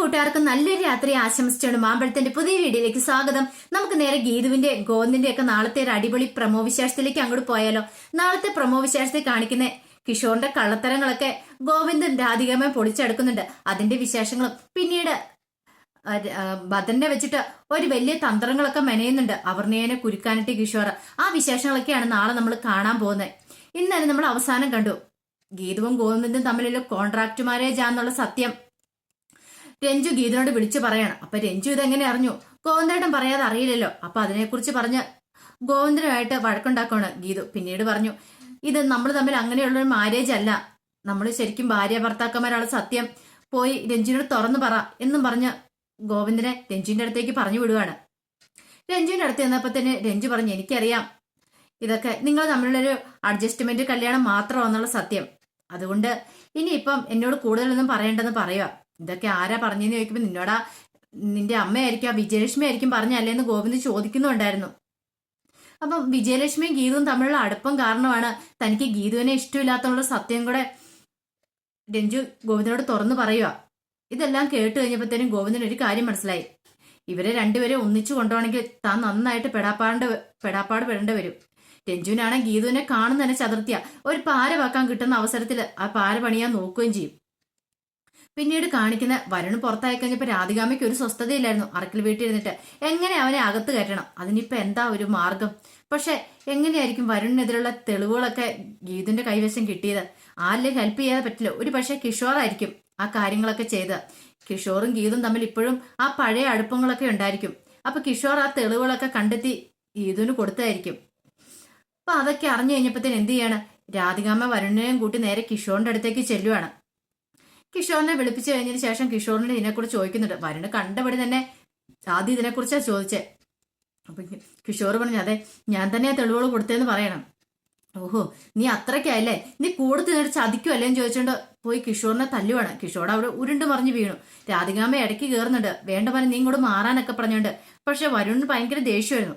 കൂട്ടുകാർക്ക് നല്ലൊരു രാത്രി ആശംസിച്ചാണ് മാമ്പഴത്തിന്റെ പുതിയ വീഡിയോയിലേക്ക് സ്വാഗതം. നമുക്ക് നേരെ ഗീതുവിന്റെ ഗോവിന്ദിന്റെ ഒക്കെ നാളത്തെ ഒരു അടിപൊളി പ്രമോ വിശേഷത്തിലേക്ക് അങ്ങോട്ട് പോയാലോ. നാളത്തെ പ്രമോ വിശേഷത്തിൽ കാണിക്കുന്ന കിഷോറിന്റെ കള്ളത്തരങ്ങളൊക്കെ ഗോവിന്ദൻ രാധികമായി പൊളിച്ചെടുക്കുന്നുണ്ട്. അതിന്റെ വിശേഷങ്ങളും പിന്നീട് ഭദ്രനെ വെച്ചിട്ട് ഒരു വലിയ തന്ത്രങ്ങളൊക്കെ മെനയുന്നുണ്ട് അവർണേനെ കുരുക്കാനിട്ട് കിഷോർ ആ വിശേഷങ്ങളൊക്കെയാണ് നാളെ നമ്മൾ കാണാൻ പോകുന്നത്. ഇന്നലെ നമ്മൾ അവസാനം കണ്ടു. ഗീതവും ഗോവിന്ദും തമ്മിലുള്ള കോൺട്രാക്ട് മാരേജ് ആണെന്നുള്ള സത്യം. രഞ്ജു ഗീതനോട് വിളിച്ചു പറയണം. അപ്പൊ രഞ്ജു ഇതെങ്ങനെ അറിഞ്ഞു? ഗോവിന്ദേട്ടൻ പറയാതെ അറിയില്ലല്ലോ. അപ്പൊ അതിനെക്കുറിച്ച് പറഞ്ഞ് ഗോവിന്ദനുമായിട്ട് വഴക്കുണ്ടാക്കുകയാണ് ഗീതു. പിന്നീട് പറഞ്ഞു ഇത് നമ്മൾ തമ്മിൽ അങ്ങനെയുള്ള ഒരു മാരേജ് അല്ല. നമ്മൾ ശരിക്കും ഭാര്യ ഭർത്താക്കന്മാരാണ് സത്യം. പോയി രഞ്ജുവിനോട് തുറന്നു പറ എന്നും പറഞ്ഞ് ഗോവിന്ദനെ രഞ്ജുവിന്റെ അടുത്തേക്ക് പറഞ്ഞു വിടുവാണ്. രഞ്ജുവിന്റെ അടുത്ത് ചെന്നപ്പോ തന്നെ രഞ്ജു പറഞ്ഞു എനിക്കറിയാം. ഇതൊക്കെ നിങ്ങൾ തമ്മിലുള്ളൊരു അഡ്ജസ്റ്റ്മെന്റ് കല്യാണം മാത്രമാണെന്നുള്ള സത്യം. അതുകൊണ്ട് ഇനിയിപ്പം എന്നോട് കൂടുതലൊന്നും പറയേണ്ടെന്ന് പറയുക. ഇതൊക്കെ ആരാ പറഞ്ഞെന്ന് ചോദിക്കുമ്പോൾ നിന്നോടാ നിന്റെ അമ്മയായിരിക്കും ആ വിജയലക്ഷ്മി ആയിരിക്കും പറഞ്ഞല്ലേന്ന് ഗോവിന്ദ് ചോദിക്കുന്നുണ്ടായിരുന്നു. അപ്പം വിജയലക്ഷ്മിയും ഗീതുവും തമ്മിലുള്ള അടുപ്പം കാരണമാണ് തനിക്ക് ഗീതുവിനെ ഇഷ്ടമില്ലാത്തുള്ള സത്യം കൂടെ രഞ്ജു ഗോവിന്ദനോട് തുറന്നു പറയുക. ഇതെല്ലാം കേട്ട് കഴിഞ്ഞപ്പോഴത്തേനും ഗോവിന്ദന് ഒരു കാര്യം മനസ്സിലായി. ഇവരെ രണ്ടുപേരെ ഒന്നിച്ചു കൊണ്ടുപോകണമെങ്കിൽ താൻ നന്നായിട്ട് പെടാപ്പാണ്ട് പെടാപ്പാട് പെടേണ്ടി വരും. രഞ്ജുവിനാണ് ഗീതുവിനെ കാണുന്നതിനെ ചതുർത്തിയ ഒരു പാര വാക്കാൻ കിട്ടുന്ന അവസരത്തിൽ ആ പാര പണിയാൻ നോക്കുകയും ചെയ്യും. പിന്നീട് കാണിക്കുന്ന വരുണ് പുറത്തായി കഴിഞ്ഞപ്പോ രാധികാമയ്ക്ക് ഒരു സ്വസ്ഥതയില്ലായിരുന്നു. അറക്കിൽ വീട്ടിരുന്നിട്ട് എങ്ങനെ അവനെ അകത്ത് കയറ്റണം? അതിനിപ്പോ എന്താ ഒരു മാർഗം? പക്ഷെ എങ്ങനെയായിരിക്കും വരുണിനെതിരുള്ള തെളിവുകളൊക്കെ ഗീതുന്റെ കൈവശം കിട്ടിയത്? ആരിലും ഹെൽപ്പ് ചെയ്യാതെ പറ്റില്ല. ഒരു പക്ഷേ കിഷോറായിരിക്കും ആ കാര്യങ്ങളൊക്കെ ചെയ്ത് കിഷോറും ഗീതും തമ്മിൽ ഇപ്പോഴും ആ പഴയ അടുപ്പങ്ങളൊക്കെ ഉണ്ടായിരിക്കും. അപ്പൊ കിഷോർ ആ തെളിവുകളൊക്കെ കണ്ടെത്തി ഗീതുവിന് കൊടുത്തായിരിക്കും അപ്പൊ അതൊക്കെ അറിഞ്ഞു കഴിഞ്ഞപ്പോഴത്തേന് എന്ത് ചെയ്യാണ്? രാധികാമ്മ വരുണിനെയും കൂട്ടി നേരെ കിഷോറിന്റെ അടുത്തേക്ക് ചെല്ലുവാണ്. കിഷോറിനെ വിളിപ്പിച്ചു കഴിഞ്ഞതിന് ശേഷം കിഷോറിനെ ഇതിനെക്കുറിച്ച് ചോദിക്കുന്നുണ്ട്. വരുണ് കണ്ടപടി തന്നെ ആദ്യം ഇതിനെക്കുറിച്ചാണ് ചോദിച്ചേ. അപ്പൊ കിഷോർ പറഞ്ഞു അതെ ഞാൻ തന്നെ തെളിവുകൾ കൊടുത്തതെന്ന് പറയണം. ഓഹോ നീ അത്രയ്ക്കായല്ലേ? നീ കൂടെ തിന്നിട്ട് ചതിക്കുമല്ലേ എന്ന് ചോദിച്ചോണ്ട് പോയി കിഷോറിനെ തല്ലുവാണ് കിഷോർ അവിടെ ഉരുണ്ട് മറിഞ്ഞു വീണു. രാധികാമ്മ ഇടയ്ക്ക് കയറുന്നുണ്ട് വേണ്ട പോലെ നീ ഇങ്ങോട്ട് മാറാനൊക്കെ പറഞ്ഞോണ്ട്. പക്ഷെ വരുണിന് ഭയങ്കര ദേഷ്യമായിരുന്നു.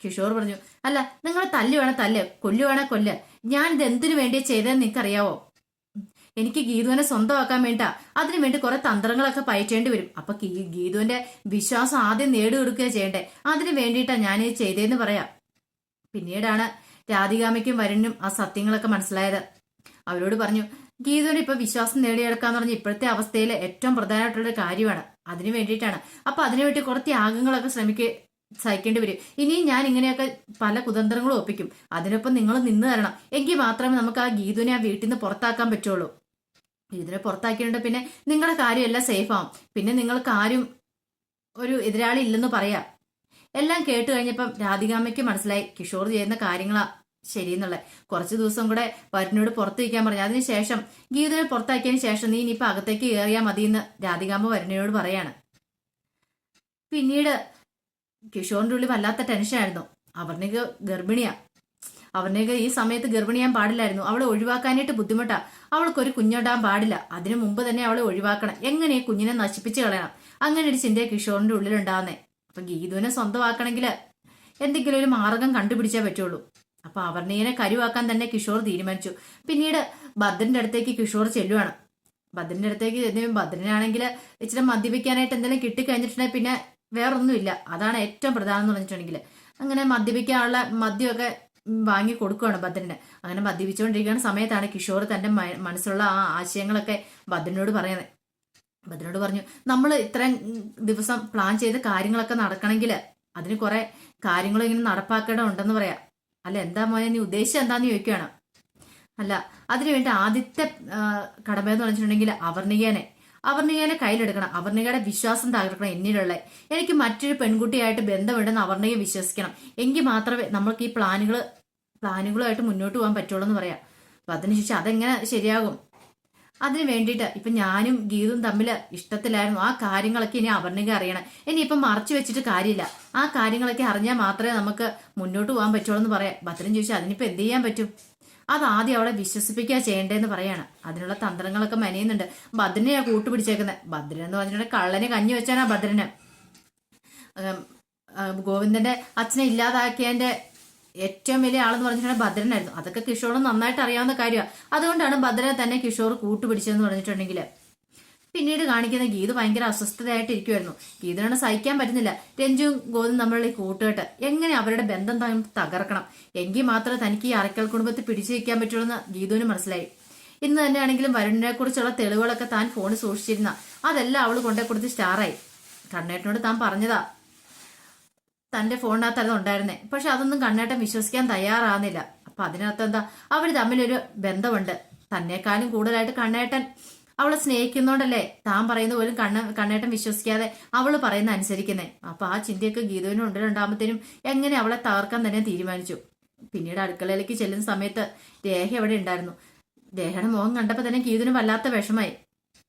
കിഷോർ പറഞ്ഞു അല്ല നിങ്ങൾ തല്ലു വേണേ തല്ല്. കൊല്ലു വേണേ കൊല്ല്. ഞാൻ ഇത് എന്തിനു വേണ്ടിയാ ചെയ്തതെന്ന് നിനക്കറിയാവോ? എനിക്ക് ഗീതുവിനെ സ്വന്തമാക്കാൻ വേണ്ട അതിനു വേണ്ടി കുറെ തന്ത്രങ്ങളൊക്കെ പയറ്റേണ്ടി വരും. അപ്പൊ ഗീതുവിന്റെ വിശ്വാസം ആദ്യം നേടിയെടുക്കുക ചെയ്യണ്ടേ. അതിനു വേണ്ടിയിട്ടാണ് ഞാൻ ഇത് ചെയ്തതെന്ന് പറയാം. പിന്നീടാണ് രാധികാമയ്ക്കും വരുണിനും ആ സത്യങ്ങളൊക്കെ മനസ്സിലായത്. അവരോട് പറഞ്ഞു ഗീതുവിന് ഇപ്പൊ വിശ്വാസം നേടിയെടുക്കാന്ന് പറഞ്ഞ ഇപ്പോഴത്തെ അവസ്ഥയിൽ ഏറ്റവും പ്രധാനമായിട്ടുള്ള കാര്യമാണ്. അതിനു വേണ്ടിയിട്ടാണ്. അപ്പൊ അതിനുവേണ്ടി കുറച്ച് ത്യാഗങ്ങളൊക്കെ ശ്രമിക്ക സഹിക്കേണ്ടി വരും. ഇനിയും ഞാൻ ഇങ്ങനെയൊക്കെ പല കുതന്ത്രങ്ങളും ഒപ്പിക്കും. അതിനൊപ്പം നിങ്ങൾ നിന്ന് തരണം. എങ്കിൽ മാത്രമേ നമുക്ക് ആ ഗീതുവിനെ ആ വീട്ടിൽ നിന്ന് പുറത്താക്കാൻ പറ്റുള്ളൂ. ഗീതുവിനെ പുറത്താക്കിയിട്ടുണ്ട്. പിന്നെ നിങ്ങളുടെ കാര്യമെല്ലാം സേഫ് ആവും. പിന്നെ നിങ്ങൾക്ക് ആരും ഒരു എതിരാളി ഇല്ലെന്ന് പറയാം. എല്ലാം കേട്ട് കഴിഞ്ഞപ്പം രാധികാമ്മയ്ക്ക് മനസ്സിലായി കിഷോർ ചെയ്യുന്ന കാര്യങ്ങളാ ശരിയെന്നുള്ളത്. കുറച്ച് ദിവസം കൂടെ വരുന്നോട് പുറത്ത് വയ്ക്കാൻ പറഞ്ഞു. അതിനുശേഷം ഗീതയെ പുറത്താക്കിയതിന് ശേഷം നീ ഇനിയിപ്പോൾ അകത്തേക്ക് കയറിയാൽ മതിയെന്ന് രാധികാമ്മ വരുണിനോട് പറയാണ്. പിന്നീട് കിഷോറിന്റെ ഉള്ളിൽ വല്ലാത്ത ടെൻഷനായിരുന്നു അവർക്ക് ഗർഭിണിയാ. അവർണിക ഈ സമയത്ത് ഗർഭിണിയാൻ പാടില്ലായിരുന്നു. അവളെ ഒഴിവാക്കാനായിട്ട് ബുദ്ധിമുട്ടാ. അവൾക്കൊരു കുഞ്ഞുണ്ടാൻ പാടില്ല. അതിനു മുമ്പ് തന്നെ അവളെ ഒഴിവാക്കണം. എങ്ങനെ കുഞ്ഞിനെ നശിപ്പിച്ചു കളയണം? അങ്ങനെ ഒരു ചിന്ത കിഷോറിന്റെ ഉള്ളിലുണ്ടാകുന്നേ അപ്പൊ ഗീതുവിനെ സ്വന്തമാക്കണമെങ്കിൽ എന്തെങ്കിലും ഒരു മാർഗം കണ്ടുപിടിച്ചേ പറ്റുള്ളൂ. അപ്പൊ അവർണീനെ കരുവാക്കാൻ തന്നെ കിഷോർ തീരുമാനിച്ചു. പിന്നീട് ഭദ്രന്റെ അടുത്തേക്ക് കിഷോർ ചെല്ലുവാണ്. ഭദ്രന്റെ അടുത്തേക്ക് ഭദ്രനാണെങ്കിൽ ഇച്ചിരി മദ്യപിക്കാനായിട്ട് എന്തെങ്കിലും കിട്ടിക്കഴിഞ്ഞിട്ടുണ്ടെങ്കിൽ പിന്നെ വേറൊന്നുമില്ല. അതാണ് ഏറ്റവും പ്രധാനം എന്ന് പറഞ്ഞിട്ടുണ്ടെങ്കിൽ അങ്ങനെ മദ്യപിക്കാനുള്ള മദ്യമൊക്കെ വാങ്ങി കൊടുക്കുകയാണ് ഭദ്രന്. അങ്ങനെ മദ്യപിച്ചുകൊണ്ടിരിക്കുന്ന സമയത്താണ് കിഷോർ തന്റെ മനസ്സിലുള്ള ആ ആശയങ്ങളൊക്കെ ഭദ്രനോട് പറയുന്നത്. ഭദ്രനോട് പറഞ്ഞു നമ്മൾ ഇത്രയും ദിവസം പ്ലാൻ ചെയ്ത കാര്യങ്ങളൊക്കെ നടക്കണമെങ്കിൽ അതിന് കുറെ കാര്യങ്ങളും ഇങ്ങനെ നടപ്പാക്കേണ്ടതുണ്ടെന്ന് പറയാം. അല്ല എന്താ മോനെ നീ ഉദ്ദേശിച്ചത് എന്താന്ന് ചോദിക്കുകയാണ് അല്ല അതിനുവേണ്ടി ആദ്യത്തെ കടമ എന്ന് പറഞ്ഞിട്ടുണ്ടെങ്കിൽ അവർണികേനെ. അവർണികേനെ കയ്യിലെടുക്കണം. അവർണികയുടെ വിശ്വാസം തകർക്കണം എന്നിലുള്ള. എനിക്ക് മറ്റൊരു പെൺകുട്ടിയായിട്ട് ബന്ധമുണ്ടെന്ന് അവർണിക വിശ്വസിക്കണം. എങ്കിൽ മാത്രമേ നമ്മൾക്ക് ഈ പ്ലാനുകൾ പ്ലാനുകളുമായിട്ട് മുന്നോട്ട് പോകാൻ പറ്റുള്ളൂ എന്ന് പറയാം. അപ്പൊ അതിനുശേഷം അതെങ്ങനെ ശരിയാകും? അതിന് വേണ്ടിയിട്ട് ഇപ്പൊ ഞാനും ഗീതും തമ്മിൽ ഇഷ്ടത്തിലായിരുന്നു. ആ കാര്യങ്ങളൊക്കെ ഇനി അവർണിക അറിയണം. ഇനി ഇപ്പം മറച്ചു വെച്ചിട്ട് കാര്യമില്ല. ആ കാര്യങ്ങളൊക്കെ അറിഞ്ഞാൽ മാത്രമേ നമുക്ക് മുന്നോട്ട് പോകാൻ പറ്റുള്ളൂ എന്ന് പറയാം ഭദ്രൻ ചോദിച്ചാൽ അതിനിപ്പോ എന്ത് ചെയ്യാൻ പറ്റും? അത് ആദ്യം അവളെ വിശ്വസിപ്പിക്കുക ചെയ്യേണ്ടതെന്ന് പറയാണ്. അതിനുള്ള തന്ത്രങ്ങളൊക്കെ മെനയുന്നുണ്ട്. ഭദ്രനെയാ കൂട്ടുപിടിച്ചേക്കുന്നത് ഭദ്രൻ എന്ന് പറഞ്ഞിട്ടുണ്ടെങ്കിൽ കള്ളനെ കഞ്ഞി വെച്ചാനാ ഭദ്രന്. ഗോവിന്ദന്റെ അച്ഛനെ ഇല്ലാതാക്കിയതിന്റെ ഏറ്റവും വലിയ ആളെന്ന് പറഞ്ഞിട്ടുണ്ടെങ്കിൽ ഭദ്രനായിരുന്നു. അതൊക്കെ കിഷോറിന് നന്നായിട്ട് അറിയാവുന്ന കാര്യമാണ് അതുകൊണ്ടാണ് ഭദ്രനെ തന്നെ കിഷോർ കൂട്ടുപിടിച്ചതെന്ന് പറഞ്ഞിട്ടുണ്ടെങ്കിൽ പിന്നീട് കാണിക്കുന്ന ഗീത് ഭയങ്കര അസ്വസ്ഥതയായിട്ടിരിക്കുമായിരുന്നു ഗീതനാണ് സഹിക്കാൻ പറ്റുന്നില്ല. രഞ്ജുവും ഗോതും തമ്മിലുള്ള ഈ കൂട്ടുകെട്ട്. എങ്ങനെ അവരുടെ ബന്ധം തകർക്കണം? എങ്കിൽ മാത്രമേ തനിക്ക് ഈ അറക്കൽ കുടുംബത്തിൽ പിടിച്ചു വയ്ക്കാൻ പറ്റുള്ളൂ എന്ന് ഗീതുവിന് മനസ്സിലായി. ഇന്ന് തന്നെയാണെങ്കിലും വരുണിനെ കുറിച്ചുള്ള തെളിവുകളൊക്കെ താൻ ഫോണിൽ സൂക്ഷിച്ചിരുന്ന. അതെല്ലാം അവൾ കൊണ്ടേ കൊടുത്ത് സ്റ്റാറായി. കണ്ണേട്ടനോട് താൻ പറഞ്ഞതാ. തന്റെ ഫോണിനകത്ത് ഉണ്ടായിരുന്നേ. പക്ഷെ അതൊന്നും കണ്ണേട്ടൻ വിശ്വസിക്കാൻ തയ്യാറാകുന്നില്ല അപ്പൊ അതിനകത്ത് എന്താ അവർ തമ്മിലൊരു ബന്ധമുണ്ട്. തന്നെക്കാളും കൂടുതലായിട്ട് കണ്ണേട്ടൻ അവളെ സ്നേഹിക്കുന്നോണ്ടല്ലേ താൻ പറയുന്ന പോലും കണ്ണ കണ്ണേട്ടൻ വിശ്വസിക്കാതെ അവൾ പറയുന്ന അനുസരിക്കുന്നേ. അപ്പൊ ആ ചിന്തയൊക്കെ ഗീതുവിന് ഉണ്ടിലുണ്ടാകുമ്പോഴത്തേനും എങ്ങനെ അവളെ തകർക്കാൻ തന്നെ തീരുമാനിച്ചു. പിന്നീട് അടുക്കളയിലേക്ക് ചെല്ലുന്ന സമയത്ത് രേഖ എവിടെ ഉണ്ടായിരുന്നു. രേഖയുടെ മുഖം കണ്ടപ്പോൾ തന്നെ ഗീതുവിന് വല്ലാത്ത വിഷമായി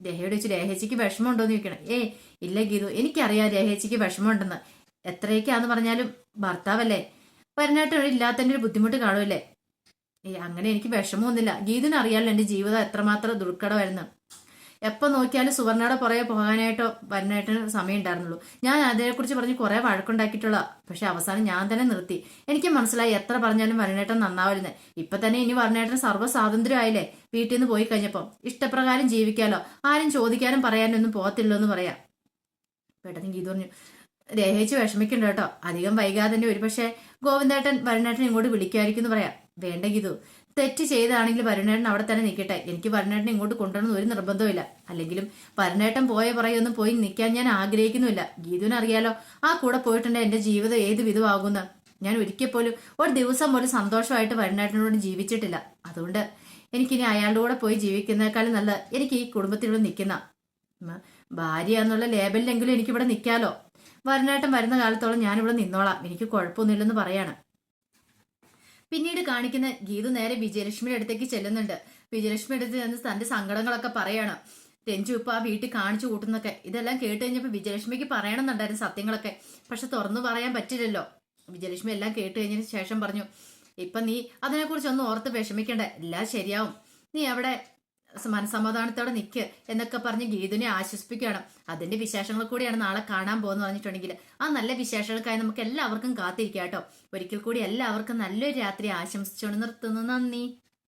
രേഖയോട് ചോദിച്ചു രേഖച്ചിക്ക് വിഷമമുണ്ടോ എന്ന് ചോദിക്കണം. ഏ ഇല്ല ഗീതു എനിക്കറിയാം രേഖച്ചിക്ക് വിഷമമുണ്ടെന്ന്. എത്രയൊക്കെയാന്ന് പറഞ്ഞാലും ഭർത്താവല്ലേ? പരിനാട്ടം ഇല്ലാത്തതിന്റെ ഒരു ബുദ്ധിമുട്ട് കാണുമല്ലേ? അങ്ങനെ എനിക്ക് വിഷമമൊന്നുമില്ല ഗീതിന് അറിയാലോ എന്റെ ജീവിതം എത്രമാത്രം ദുർഘടമായിരുന്നു. എപ്പോൾ നോക്കിയാലും സുവർണയുടെ പുറകെ പോകാനായിട്ടോ വരനായിട്ടോ സമയം ഉണ്ടായിരുന്നുള്ളൂ. ഞാൻ അതിനെക്കുറിച്ച് പറഞ്ഞ് കുറേ വഴക്കുണ്ടാക്കിയിട്ടുള്ള പക്ഷെ അവസാനം ഞാൻ തന്നെ നിർത്തി. എനിക്ക് മനസ്സിലായി എത്ര പറഞ്ഞാലും വരനേട്ടൻ നന്നാവരുന്ന് ഇപ്പം തന്നെ ഇനി വരനേട്ടൻ സർവ സ്വാതന്ത്ര്യമായില്ലേ വീട്ടിൽ നിന്ന് പോയി കഴിഞ്ഞപ്പോൾ. ഇഷ്ടപ്രകാരം ജീവിക്കാലോ. ആരും ചോദിക്കാനും പറയാനും ഒന്നും പോകത്തില്ലോ എന്ന് പറയാം. പെട്ടെന്ന് ഗീതു പറഞ്ഞു രേഖിച്ച് വിഷമിക്കണ്ട കേട്ടോ. അധികം വൈകാതെ തന്നെ ഒരുപക്ഷെ ഗോവിന്ദേട്ടൻ വരുണേട്ടൻ ഇങ്ങോട്ട് വിളിക്കുമായിരിക്കും എന്ന് പറയാം. വേണ്ട ഗീതു. തെറ്റ് ചെയ്താണെങ്കിൽ വരുണേട്ടൻ അവിടെ തന്നെ നിൽക്കട്ടെ. എനിക്ക് വരുണേട്ടൻ ഇങ്ങോട്ട് കൊണ്ടുവരണം ഒരു നിർബന്ധമില്ല അല്ലെങ്കിലും വരുണേട്ടൻ പോയ പറയൊന്നും പോയി നിൽക്കാൻ ഞാൻ ആഗ്രഹിക്കുന്നുമില്ല. ഗീതുവിന് അറിയാലോ ആ കൂടെ പോയിട്ടുണ്ടെങ്കിൽ എന്റെ ജീവിതം ഏത് വിധമാകുന്നു ഞാൻ ഒരിക്കൽ പോലും ഒരു ദിവസം പോലും സന്തോഷമായിട്ട് വരുണേട്ടനോട് ജീവിച്ചിട്ടില്ല. അതുകൊണ്ട് എനിക്കിനി അയാളുടെ കൂടെ പോയി ജീവിക്കുന്നേക്കാളും നല്ല എനിക്ക് ഈ കുടുംബത്തിലൂടെ നിൽക്കുന്ന. ഭാര്യ എന്നുള്ള ലേബലിലെങ്കിലും എനിക്കിവിടെ നിൽക്കാലോ. വരുണേട്ടൻ വരുന്ന കാലത്തോളം ഞാനിവിടെ നിന്നോളാം. എനിക്ക് കുഴപ്പമൊന്നുമില്ലെന്ന് പറയാണ്. പിന്നീട് കാണിക്കുന്ന ഗീതു നേരെ വിജയലക്ഷ്മിയുടെ അടുത്തേക്ക് ചെല്ലുന്നുണ്ട്. വിജയലക്ഷ്മി അടുത്ത് ചെന്ന് തന്റെ സങ്കടങ്ങളൊക്കെ പറയാണ്. രഞ്ജു ഇപ്പൊ ആ വീട്ടിൽ കാണിച്ചു കൂട്ടുന്നൊക്കെ ഇതെല്ലാം കേട്ട് കഴിഞ്ഞപ്പോൾ വിജയലക്ഷ്മിക്ക് പറയണമെന്നുണ്ടായിരുന്നു സത്യങ്ങളൊക്കെ. പക്ഷെ തുറന്നു പറയാൻ പറ്റില്ലല്ലോ. വിജയലക്ഷ്മി എല്ലാം കേട്ട് കഴിഞ്ഞതിന് ശേഷം പറഞ്ഞു ഇപ്പൊ നീ അതിനെക്കുറിച്ച് അതിനെക്കുറിച്ചൊന്നും ഓർത്ത് വിഷമിക്കണ്ട. എല്ലാം ശരിയാവും. നീ അവിടെ മനസ്സമാധാനത്തോടെ നിൽക്ക് എന്നൊക്കെ പറഞ്ഞ് ഗീതുവിനെ ആശ്വസിപ്പിക്കുകയാണ്. അതിന്റെ വിശേഷങ്ങൾ കൂടിയാണ് നാളെ കാണാൻ പോകുന്നത് പറഞ്ഞിട്ടുണ്ടെങ്കിൽ ആ നല്ല വിശേഷങ്ങൾക്കായി നമുക്ക് എല്ലാവർക്കും കാത്തിരിക്കാം കേട്ടോ. ഒരിക്കൽ കൂടി എല്ലാവർക്കും നല്ലൊരു രാത്രി ആശംസിച്ചുകൊണ്ട് നിർത്തുന്നു. നന്ദി.